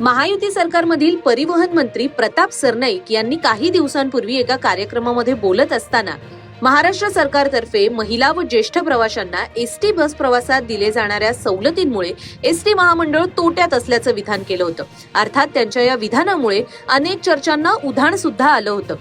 महायुती सरकारमधील परिवहन मंत्री प्रताप सरनाईक यांनी काही दिवसांपूर्वी एका कार्यक्रमामध्ये बोलत असताना महाराष्ट्र सरकारतर्फे महिला व ज्येष्ठ प्रवाशांना एसटी बस प्रवासात दिले जाणाऱ्या सवलतींमुळे एसटी महामंडळ तोट्यात असल्याचं विधान केलं होतं. अर्थात त्यांच्या या विधानामुळे अनेक चर्चांना उधाण सुद्धा आलं होतं.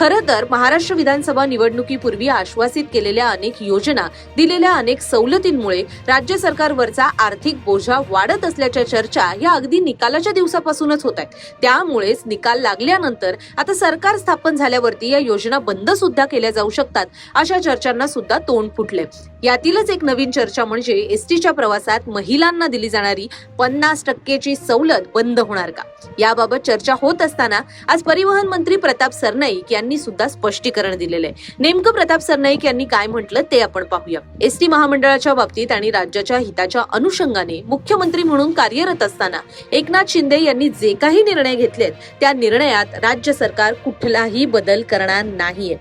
खरं तर महाराष्ट्र विधानसभा निवडणुकीपूर्वी आश्वासित केलेल्या अनेक योजना दिलेल्या अनेक सवलतींमुळे राज्य सरकारवरचा आर्थिक बोजा वाढत असल्याच्या चर्चा या अगदी निकालाच्या दिवसापासूनच होत आहेत. त्यामुळेच निकाल लागल्यानंतर आता सरकार स्थापन झाल्यावरती या योजना बंद सुद्धा केल्या जाऊ शकतात अशा चर्चांना सुद्धा तोंड फुटले. यातीलच एक नवीन चर्चा म्हणजे एसटीच्या प्रवासात महिलांना दिली जाणारी पन्नास टक्केची सवलत बंद होणार का? याबाबत चर्चा होत असताना आज परिवहन मंत्री प्रताप सरनाईक यांनी सुद्धा स्पष्टीकरण दिलेलं आहे. नेमकं प्रताप सरनाईक यांनी काय म्हटलं ते आपण पाहूया. एसटी महामंडळाच्या बाबतीत आणि राज्याच्या हिताच्या अनुषंगाने मुख्यमंत्री म्हणून कार्यरत असताना एकनाथ शिंदे यांनी जे काही निर्णय घेतलेत त्या निर्णयात राज्य सरकार कुठलाही बदल करणार नाहीये.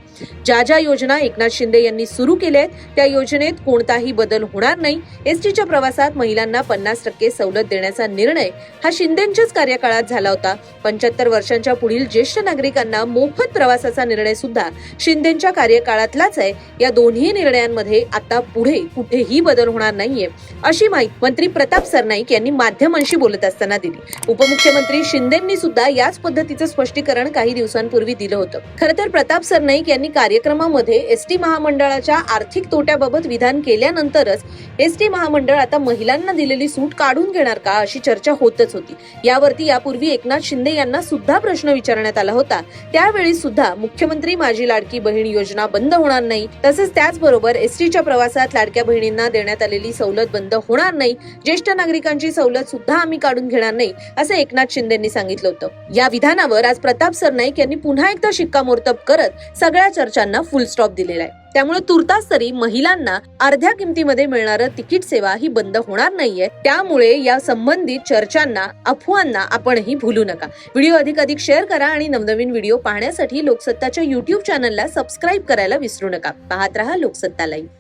ज्या ज्या योजना एकनाथ शिंदे यांनी सुरू केल्या आहेत त्या योजनेत कोणताही बदल होणार नाही. एसटीच्या प्रवासात महिलांना पन्नास टक्के सवलत देण्याचा निर्णय हा शिंदेच्याच कार्यकाळात झाला होता. पंच्याहत्तर वर्षांच्या पुढील ज्येष्ठ नागरिकांना मोफत प्रवासाचा निर्णय सुद्धा शिंदेच्या कार्यकाळातलाच आहे. या दोन्ही निर्णयांमध्ये आता पुढे कुठेही बदल होणार नाहीये अशी माहिती मंत्री प्रताप सरनाईक यांनी माध्यमांशी बोलत असताना दिली. उपमुख्यमंत्री शिंदेंनी सुद्धा याच पद्धतीचं स्पष्टीकरण काही दिवसांपूर्वी दिलं होतं. खरं तर प्रताप सरनाईक यांनी कार्यक्रमामध्ये एसटी महामंडळाच्या आर्थिक तोट्याबाबत विधान केल्यानंतरच एसटी महामंडळ आता महिलांना दिलेली सूट काढून घेणार का अशी चर्चा होतच होती. यावरती यापूर्वी एकनाथ शिंदे यांना सुद्धा प्रश्न विचारण्यात आला होता. त्यावेळी सुद्धा मुख्यमंत्री माझी लाडकी बहीण योजना बंद होणार नाही. तसंच त्याचबरोबर एसटीच्या प्रवासात लाडक्या बहिणींना देण्यात आलेली सवलत बंद होणार नाही. ज्येष्ठ नागरिकांची सवलत सुद्धा आम्ही काढून घेणार नाही असं एकनाथ शिंदेनी सांगितलं होतं. या विधानावर आज प्रताप सरनाईक यांनी पुन्हा एकदा शिक्कामोर्तब करत सगळ्या चर्चांना फुल स्टॉप दिलेला आहे. त्यामुळे तुर्तास तरी महिलांना अर्ध्या किमतीमध्ये मिळणारं तिकीट सेवा ही बंद होणार नाहीये. त्यामुळे या संबंधित चर्चांना अफवांना आपणही भूलू नका. व्हिडिओ अधिक अधिक शेअर करा आणि नवनवीन व्हिडिओ पाहण्यासाठी लोकसत्ताच्या युट्यूब चॅनलला सबस्क्राईब करायला विसरू नका. पाहत रहा लोकसत्ता लाईव्ह